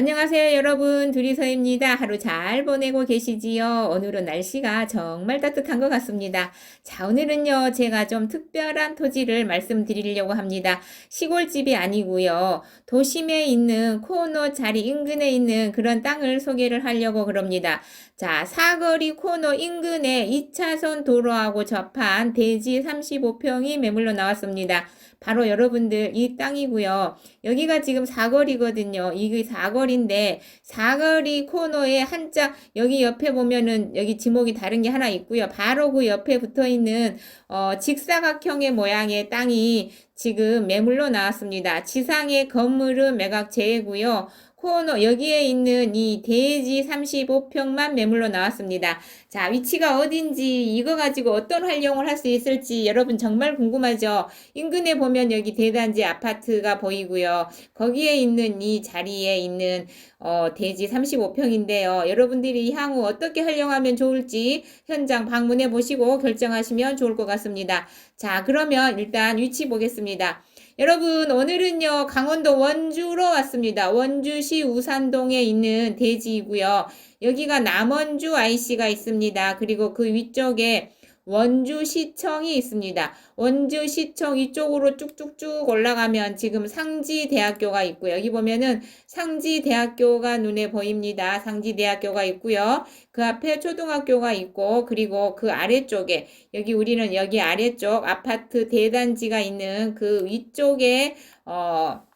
안녕하세요, 여러분. 둘이서입니다. 하루 잘 보내고 계시지요? 오늘은 날씨가 정말 따뜻한 것 같습니다. 자, 오늘은요, 제가 좀 특별한 토지를 말씀드리려고 합니다. 시골집이 아니고요. 도심에 있는 코너 자리 인근에 있는 그런 땅을 소개를 하려고 그럽니다. 자, 사거리 코너 인근에 2차선 도로하고 접한 대지 35평이 매물로 나왔습니다. 바로 여러분들 이 땅이고요. 여기가 지금 사거리거든요. 이게 사거리인데 사거리 코너에 한자 여기 옆에 보면은 여기 지목이 다른 게 하나 있고요. 바로 그 옆에 붙어 있는 어, 직사각형의 모양의 땅이 지금 매물로 나왔습니다. 지상의 건물은 매각 제외고요. 코너 여기에 있는 이 대지 35평만 매물로 나왔습니다. 자, 위치가 어딘지 이거 가지고 어떤 활용을 할 수 있을지 여러분 정말 궁금하죠? 인근에 보면 여기 대단지 아파트가 보이고요. 거기에 있는 이 자리에 있는 어, 대지 35평인데요. 여러분들이 향후 어떻게 활용하면 좋을지 현장 방문해 보시고 결정하시면 좋을 것 같습니다. 자, 그러면 일단 위치 보겠습니다. 여러분, 오늘은요, 강원도 원주로 왔습니다. 원주시 우산동에 있는 대지이고요. 여기가 남원주 IC가 있습니다. 그리고 그 위쪽에 원주시청이 있습니다. 원주시청 이쪽으로 쭉쭉쭉 올라가면 지금 상지대학교가 있고요. 여기 보면은 상지대학교가 눈에 보입니다. 상지대학교가 있고요. 그 앞에 초등학교가 있고 그리고 그 아래쪽에 여기 우리는 여기 아래쪽 아파트 대단지가 있는 그 위쪽에 어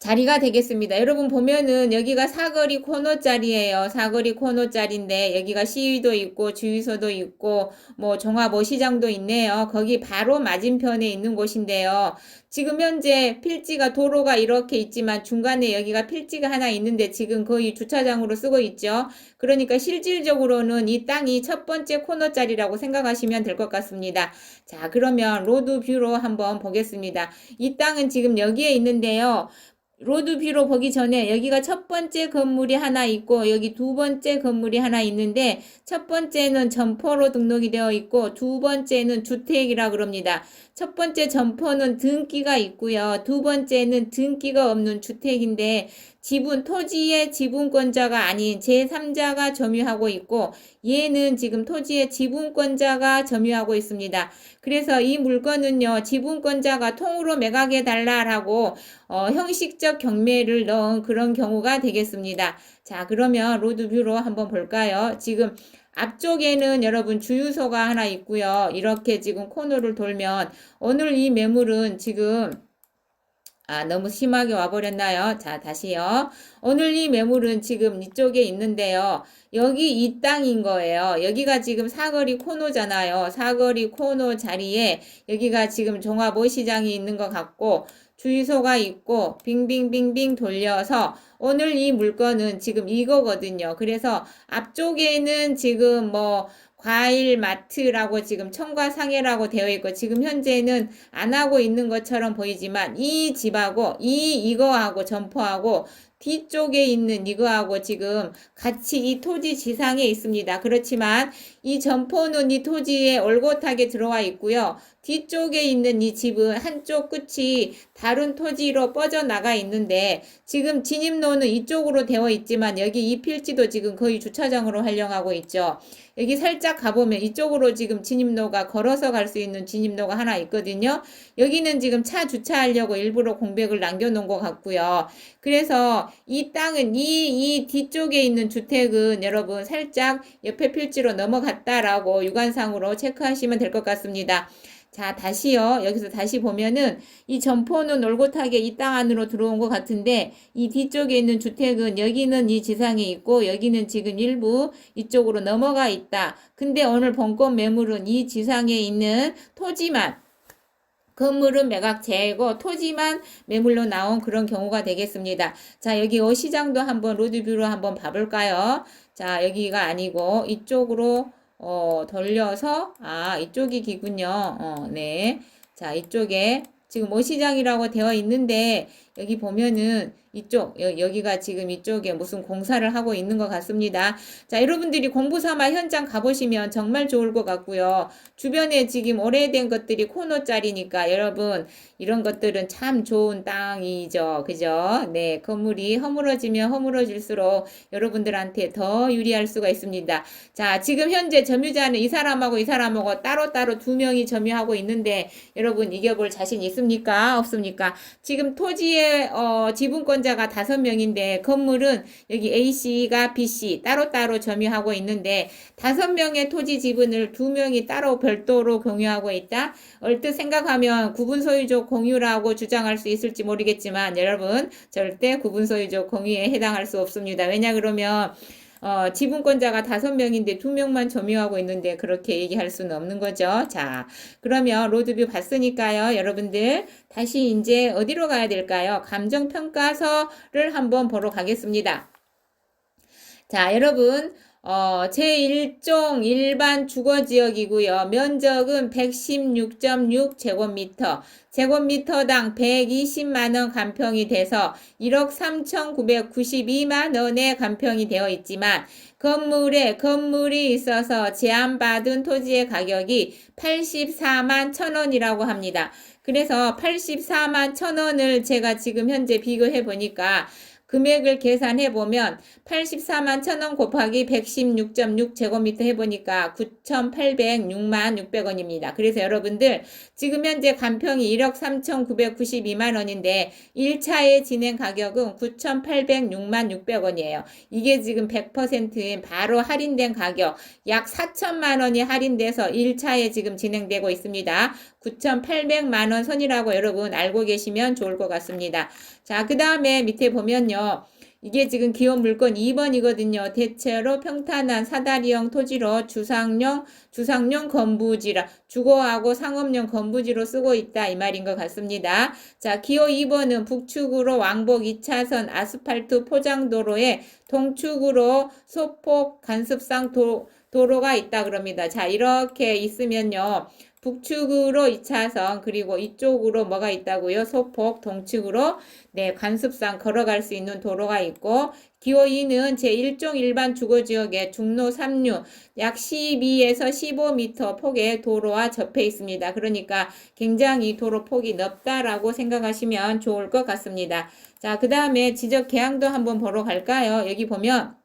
자리가 되겠습니다. 여러분 보면은 여기가 사거리 코너 자리예요. 사거리 코너 자리인데 여기가 시위도 있고 주유소도 있고 뭐 종합 시장도 있네요. 거기 바로 맞은편에 있는 곳인데요. 지금 현재 필지가 도로가 이렇게 있지만 중간에 여기가 필지가 하나 있는데 지금 거의 주차장으로 쓰고 있죠. 그러니까 실질적으로는 이 땅이 첫 번째 코너 자리라고 생각하시면 될 것 같습니다. 자, 그러면 로드 뷰로 한번 보겠습니다. 이 땅은 지금 여기에 있는데요. 로드 뷰로 보기 전에 여기가 첫 번째 건물이 하나 있고 여기 두 번째 건물이 하나 있는데 첫 번째는 점포로 등록이 되어 있고 두 번째는 주택이라 그럽니다. 첫 번째 점포는 등기가 있고요. 두 번째는 등기가 없는 주택인데 지분 토지의 지분권자가 아닌 제3자가 점유하고 있고 얘는 지금 토지의 지분권자가 점유하고 있습니다. 그래서 이 물건은요 지분권자가 통으로 매각해 달라라고 어, 형식적 경매를 넣은 그런 경우가 되겠습니다. 자 그러면 로드뷰로 한번 볼까요? 지금 앞쪽에는 여러분 주유소가 하나 있고요. 이렇게 지금 코너를 돌면 오늘 이 매물은 지금 아, 너무 심하게 와버렸나요? 자, 다시요. 오늘 이 매물은 지금 이쪽에 있는데요. 여기 이 땅인 거예요. 여기가 지금 사거리 코너잖아요. 사거리 코너 자리에 여기가 지금 종합오시장이 있는 것 같고 주유소가 있고 빙빙빙빙 돌려서 오늘 이 물건은 지금 이거거든요. 그래서 앞쪽에는 지금 뭐 과일 마트라고 지금 청과 상해라고 되어 있고 지금 현재는 안 하고 있는 것처럼 보이지만 이 집하고 이 이거하고 점포하고 뒤쪽에 있는 이거하고 지금 같이 이 토지 지상에 있습니다. 그렇지만 이 점포는 이 토지에 올곧하게 들어와 있고요. 뒤쪽에 있는 이 집은 한쪽 끝이 다른 토지로 뻗어나가 있는데 지금 진입로는 이쪽으로 되어 있지만 여기 이 필지도 지금 거의 주차장으로 활용하고 있죠. 여기 살짝 가보면 이쪽으로 지금 진입로가 걸어서 갈 수 있는 진입로가 하나 있거든요. 여기는 지금 차 주차하려고 일부러 공백을 남겨놓은 것 같고요. 그래서 이 땅은 이, 이 뒤쪽에 있는 주택은 여러분 살짝 옆에 필지로 넘어갔다라고 유관상으로 체크하시면 될 것 같습니다. 자, 다시요. 여기서 다시 보면은 이 점포는 올곧하게 이 땅 안으로 들어온 것 같은데 이 뒤쪽에 있는 주택은 여기는 이 지상에 있고 여기는 지금 일부 이쪽으로 넘어가 있다. 근데 오늘 본건 매물은 이 지상에 있는 토지만 건물은 매각 제고 토지만 매물로 나온 그런 경우가 되겠습니다. 자, 여기 어시장도 한번 로드뷰로 한번 봐볼까요? 자, 여기가 아니고 이쪽으로 어, 돌려서 아, 이쪽이 기군요. 어, 네. 자, 이쪽에 지금 어시장이라고 되어 있는데 여기 보면은 이쪽 여, 여기가 지금 이쪽에 무슨 공사를 하고 있는 것 같습니다. 자, 여러분들이 공부 삼아 현장 가보시면 정말 좋을 것 같고요. 주변에 지금 오래된 것들이 코너짜리니까 여러분 이런 것들은 참 좋은 땅이죠. 그죠? 네, 건물이 허물어지면 허물어질수록 여러분들한테 더 유리할 수가 있습니다. 자, 지금 현재 점유자는 이 사람하고 이 사람하고 따로따로 두 명이 점유하고 있는데 여러분 이겨볼 자신 있습니까? 없습니까? 지금 토지 의 어, 지분권자가 다섯 명인데 건물은 여기 A씨가 B씨 따로따로 점유하고 있는데 다섯 명의 토지 지분을 두 명이 따로 별도로 공유하고 있다. 얼뜻 생각하면 구분 소유적 공유라고 주장할 수 있을지 모르겠지만 여러분 절대 구분 소유적 공유에 해당할 수 없습니다. 왜냐 그러면 어, 지분권자가 다섯 명인데 두 명만 점유하고 있는데 그렇게 얘기할 수는 없는 거죠. 자, 그러면 로드뷰 봤으니까요. 여러분들 다시 이제 어디로 가야 될까요? 감정평가서를 한번 보러 가겠습니다. 자, 여러분 어, 제1종 일반 주거지역이고요. 면적은 116.6 제곱미터, 제곱미터당 120만원 간평이 돼서 1억 3,992만원에 간평이 되어 있지만 건물에 건물이 있어서 제한받은 토지의 가격이 84만 1천원이라고 합니다. 그래서 84만 1천원을 제가 지금 현재 비교해 보니까 금액을 계산해 보면 84만 1천원 곱하기 116.6 제곱미터 해보니까 9,806만 600원입니다. 그래서 여러분들 지금 현재 간평이 1억 3,992만 원인데 1차의 진행 가격은 9,806만 600원이에요. 이게 지금 100%인 바로 할인된 가격 약 4천만 원이 할인돼서 1차에 지금 진행되고 있습니다. 9,800만 원 선이라고 여러분 알고 계시면 좋을 것 같습니다. 자, 그 다음에 밑에 보면요. 이게 지금 기업 물건 2번이거든요. 대체로 평탄한 사다리형 토지로 주상용, 주상용 건부지라, 주거하고 상업용 건부지로 쓰고 있다. 이 말인 것 같습니다. 자, 기호 2번은 북측으로 왕복 2차선 아스팔트 포장도로에 동축으로 소폭 간습상 도, 도로가 있다 그럽니다. 자, 이렇게 있으면요. 북측으로 2차선 그리고 이쪽으로 뭐가 있다고요? 소폭 동측으로 네 관습상 걸어갈 수 있는 도로가 있고 기호 2는 제1종 일반 주거지역의 중로 3류 약 12에서 15m 폭의 도로와 접해 있습니다. 그러니까 굉장히 도로 폭이 넓다라고 생각하시면 좋을 것 같습니다. 자, 그 다음에 지적 계양도 한번 보러 갈까요? 여기 보면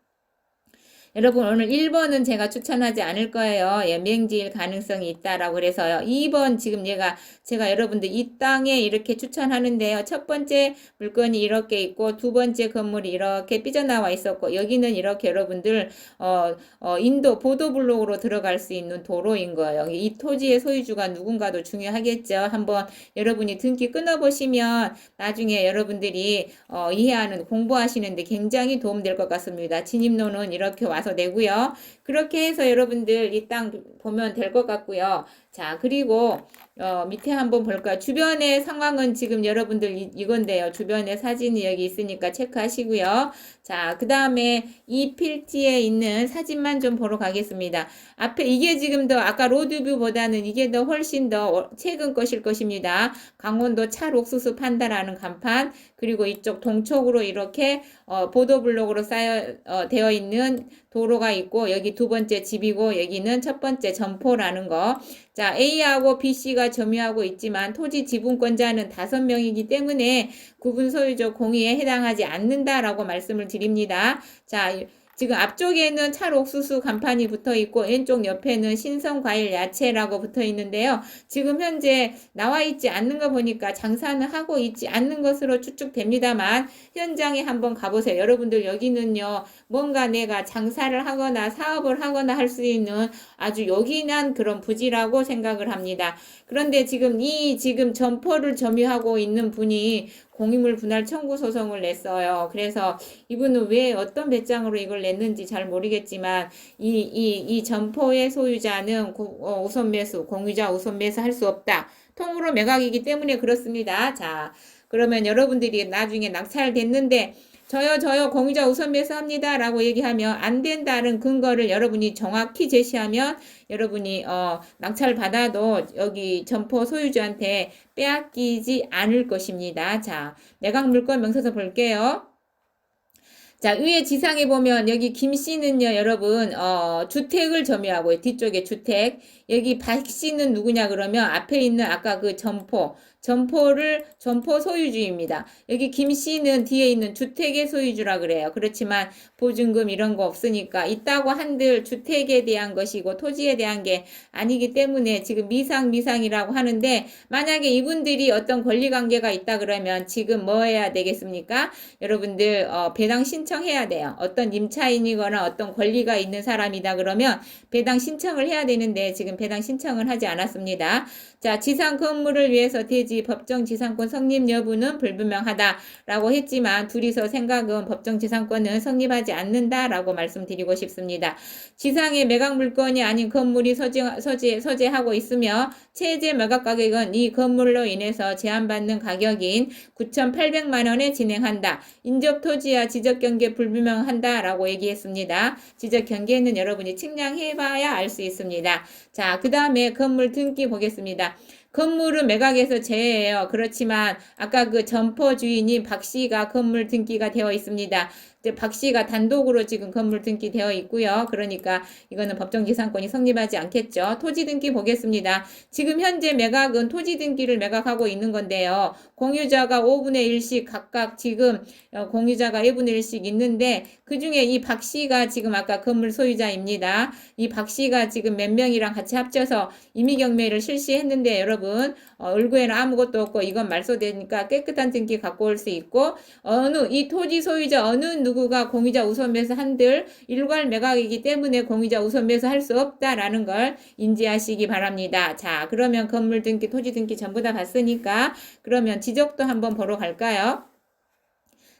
여러분 오늘 1번은 제가 추천하지 않을 거예요. 예, 맹지일 가능성이 있다라고 그래서요. 2번 지금 얘가 제가 여러분들 이 땅에 이렇게 추천하는데요. 첫 번째 물건이 이렇게 있고 두 번째 건물이 이렇게 삐져나와 있었고 여기는 이렇게 여러분들 어, 어, 인도 보도 블록으로 들어갈 수 있는 도로인 거예요. 이 토지의 소유주가 누군가도 중요하겠죠. 한번 여러분이 등기 끊어 보시면 나중에 여러분들이 어, 이해하는 공부하시는데 굉장히 도움될 것 같습니다. 진입로는 이렇게 와서 내고요. 그렇게 해서 여러분들 이 땅 보면 될 것 같고요. 자, 그리고 어, 밑에 한번 볼까요? 주변의 상황은 지금 여러분들 이, 이건데요. 주변에 사진이 여기 있으니까 체크하시고요. 자, 그 다음에 이 필지에 있는 사진만 좀 보러 가겠습니다. 앞에 이게 지금 더 아까 로드뷰보다는 이게 더 훨씬 더 최근 것일 것입니다. 강원도 찰옥수수 판다라는 간판 그리고 이쪽 동쪽으로 이렇게 어, 보도블록으로 쌓여 어, 되어 있는 도로가 있고 여기 두 번째 집이고 여기는 첫 번째 점포라는 거. 자, A하고 B씨가 점유하고 있지만 토지 지분권자는 다섯 명이기 때문에 구분 소유적 공유에 해당하지 않는다라고 말씀을 드립니다. 자, 지금 앞쪽에는 찰옥수수 간판이 붙어 있고 왼쪽 옆에는 신선 과일 야채라고 붙어 있는데요. 지금 현재 나와 있지 않는 거 보니까 장사는 하고 있지 않는 것으로 추측됩니다만 현장에 한번 가보세요. 여러분들 여기는요. 뭔가 내가 장사를 하거나 사업을 하거나 할 수 있는 아주 요긴한 그런 부지라고 생각을 합니다. 그런데 지금 이 지금 점포를 점유하고 있는 분이 공유물 분할 청구 소송을 냈어요. 그래서 이분은 왜 어떤 배짱으로 이걸 냈는지 잘 모르겠지만 이, 이, 이 점포의 소유자는 고, 어, 우선 매수, 공유자 우선 매수 할 수 없다. 통으로 매각이기 때문에 그렇습니다. 자, 그러면 여러분들이 나중에 낙찰됐는데 저요 저요 공유자 우선 매수합니다 라고 얘기하면 안 된다는 근거를 여러분이 정확히 제시하면 여러분이 어, 낙찰 받아도 여기 점포 소유주한테 빼앗기지 않을 것입니다. 자, 매각 물건 명세서 볼게요. 자, 위에 지상에 보면 여기 김 씨는요, 여러분, 어, 주택을 점유하고 뒤쪽에 주택. 여기 박 씨는 누구냐 그러면 앞에 있는 아까 그 점포, 점포를 점포 소유주입니다. 여기 김 씨는 뒤에 있는 주택의 소유주라 그래요. 그렇지만 보증금 이런 거 없으니까 있다고 한들 주택에 대한 것이고 토지에 대한 게 아니기 때문에 지금 미상 미상이라고 하는데 만약에 이분들이 어떤 권리 관계가 있다 그러면 지금 뭐 해야 되겠습니까? 여러분들 어, 배당 신청해야 돼요. 어떤 임차인이거나 어떤 권리가 있는 사람이다 그러면 배당 신청을 해야 되는데 지금 배당 신청을 하지 않았습니다. 자, 지상 건물을 위해서 대지 법정 지상권 성립 여부는 불분명하다라고 했지만 둘이서 생각은 법정 지상권은 성립하지 않는다라고 말씀드리고 싶습니다. 지상의 매각 물건이 아닌 건물이 서재, 서재, 서재하고 있으며 최대 매각 가격은 이 건물로 인해서 제한받는 가격인 9,800만 원에 진행한다. 인접 토지와 지적 경계 불분명한다라고 얘기했습니다. 지적 경계는 여러분이 측량해 봐야 알 수 있습니다. 자, 그 다음에 건물 등기 보겠습니다. 건물은 매각에서 제외예요. 그렇지만 아까 그 점포 주인인 박 씨가 건물 등기가 되어 있습니다. 박 씨가 단독으로 지금 건물 등기 되어 있고요. 그러니까 이거는 법정 지상권이 성립하지 않겠죠. 토지 등기 보겠습니다. 지금 현재 매각은 토지 등기를 매각하고 있는 건데요. 공유자가 5분의 1씩 각각 지금 어, 공유자가 1분의 1씩 있는데 그 중에 이 박 씨가 지금 아까 건물 소유자입니다. 이 박 씨가 지금 몇 명이랑 같이 합쳐서 임의경매를 실시했는데 여러분 어, 얼굴에는 아무것도 없고 이건 말소되니까 깨끗한 등기 갖고 올 수 있고 어느 이 토지 소유자 어느 누구가 공유자 우선 매수 한들 일괄 매각이기 때문에 공유자 우선 매수 할 수 없다라는 걸 인지하시기 바랍니다. 자 그러면 건물 등기 토지 등기 전부 다 봤으니까 그러면 지적도 한번 보러 갈까요?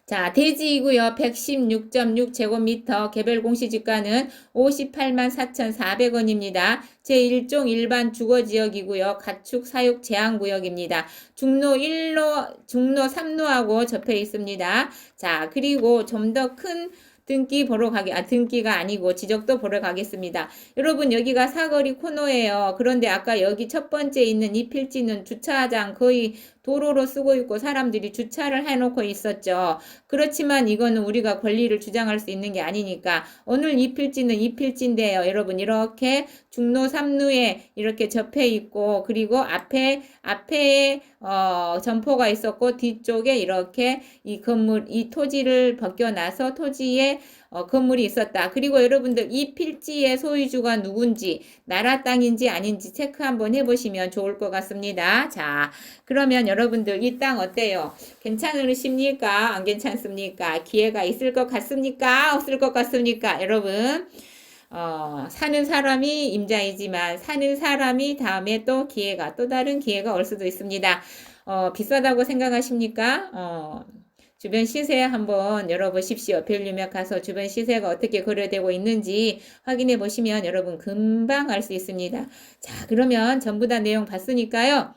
자, 대지이고요. 116.6 제곱미터 개별 공시지가는 58만 4,400원입니다. 제1종 일반 주거지역이고요. 가축 사육 제한구역입니다. 중로 1로, 중로 3로하고 접해 있습니다. 자, 그리고 좀 더 큰 등기 보러 가게, 아, 등기가 아니고 지적도 보러 가겠습니다. 여러분, 여기가 사거리 코너예요. 그런데 아까 여기 첫 번째 있는 이 필지는 주차장 거의 도로로 쓰고 있고 사람들이 주차를 해놓고 있었죠. 그렇지만 이거는 우리가 권리를 주장할 수 있는 게 아니니까 오늘 이 필지는 이 필지인데요. 여러분 이렇게 중로 3루에 이렇게 접해 있고 그리고 앞에 앞에 어, 점포가 있었고 뒤쪽에 이렇게 이 건물 이 토지를 벗겨나서 토지에 어, 건물이 있었다. 그리고 여러분들 이 필지의 소유주가 누군지 나라 땅인지 아닌지 체크 한번 해보시면 좋을 것 같습니다. 자, 그러면 여러분들 이 땅 어때요? 괜찮으십니까? 안 괜찮습니까? 기회가 있을 것 같습니까? 없을 것 같습니까? 여러분. 어, 사는 사람이 임자이지만 사는 사람이 다음에 또 기회가 또 다른 기회가 올 수도 있습니다. 어, 비싸다고 생각하십니까? 어, 주변 시세 한번 열어보십시오. 밸류맵 가서 주변 시세가 어떻게 거래되고 있는지 확인해 보시면 여러분 금방 알 수 있습니다. 자, 그러면 전부 다 내용 봤으니까요.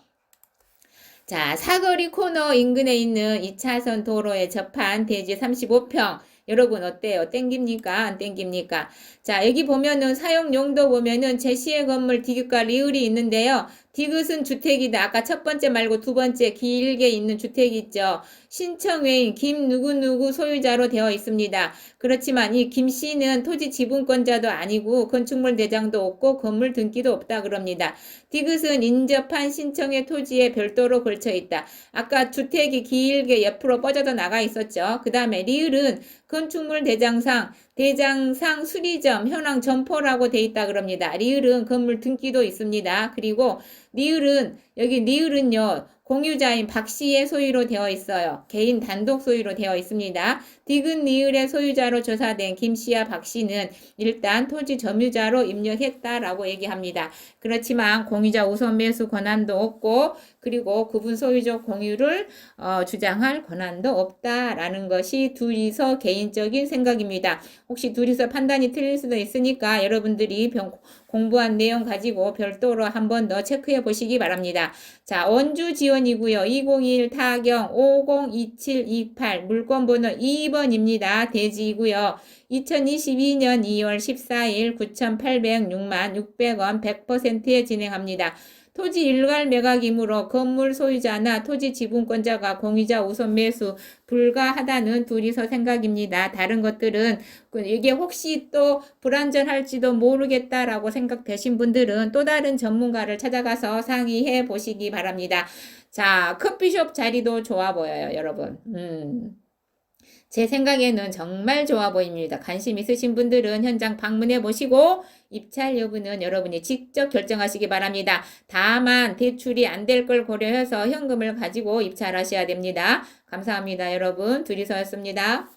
자, 사거리 코너 인근에 있는 2차선 도로에 접한 대지 35평. 여러분 어때요? 땡깁니까? 안 땡깁니까? 자, 여기 보면은 사용 용도 보면은 제시의 건물 디귿과 리을이 있는데요. 디귿은 주택이다. 아까 첫 번째 말고 두 번째 길게 있는 주택이 있죠. 신청 외인 김 누구누구 소유자로 되어 있습니다. 그렇지만 이 김 씨는 토지 지분권자도 아니고 건축물 대장도 없고 건물 등기도 없다 그럽니다. 디귿은 인접한 신청의 토지에 별도로 걸쳐 있다. 아까 주택이 길게 옆으로 뻗어져 나가 있었죠. 그 다음에 리을은 건축물 대장상 대장상 수리점 현황 점포라고 돼 있다 그럽니다. 리을은 건물 등기도 있습니다. 그리고 리을은 여기 리을은요. 공유자인 박 씨의 소유로 되어 있어요. 개인 단독 소유로 되어 있습니다. 디귿 리을의 소유자로 조사된 김 씨와 박 씨는 일단 토지 점유자로 입력했다라고 얘기합니다. 그렇지만 공유자 우선 매수 권한도 없고 그리고 구분 소유적 공유를 어, 주장할 권한도 없다라는 것이 둘이서 개인적인 생각입니다. 혹시 둘이서 판단이 틀릴 수도 있으니까 여러분들이 병, 공부한 내용 가지고 별도로 한 번 더 체크해 보시기 바랍니다. 자, 원주 지원 2번이고요. 201 타경 502728 물건번호 2번입니다. 대지이고요. 2022년 2월 14일 9,806만 600원 100%에 진행합니다. 토지 일괄 매각이므로 건물 소유자나 토지 지분권자가 공유자 우선 매수 불가하다는 둘이서 생각입니다. 다른 것들은 그 이게 혹시 또 불안전할지도 모르겠다라고 생각되신 분들은 또 다른 전문가를 찾아가서 상의해 보시기 바랍니다. 자, 커피숍 자리도 좋아 보여요, 여러분. 음. 제 생각에는 정말 좋아 보입니다. 관심 있으신 분들은 현장 방문해 보시고 입찰 여부는 여러분이 직접 결정하시기 바랍니다. 다만 대출이 안 될 걸 고려해서 현금을 가지고 입찰하셔야 됩니다. 감사합니다, 여러분. 둘이서였습니다.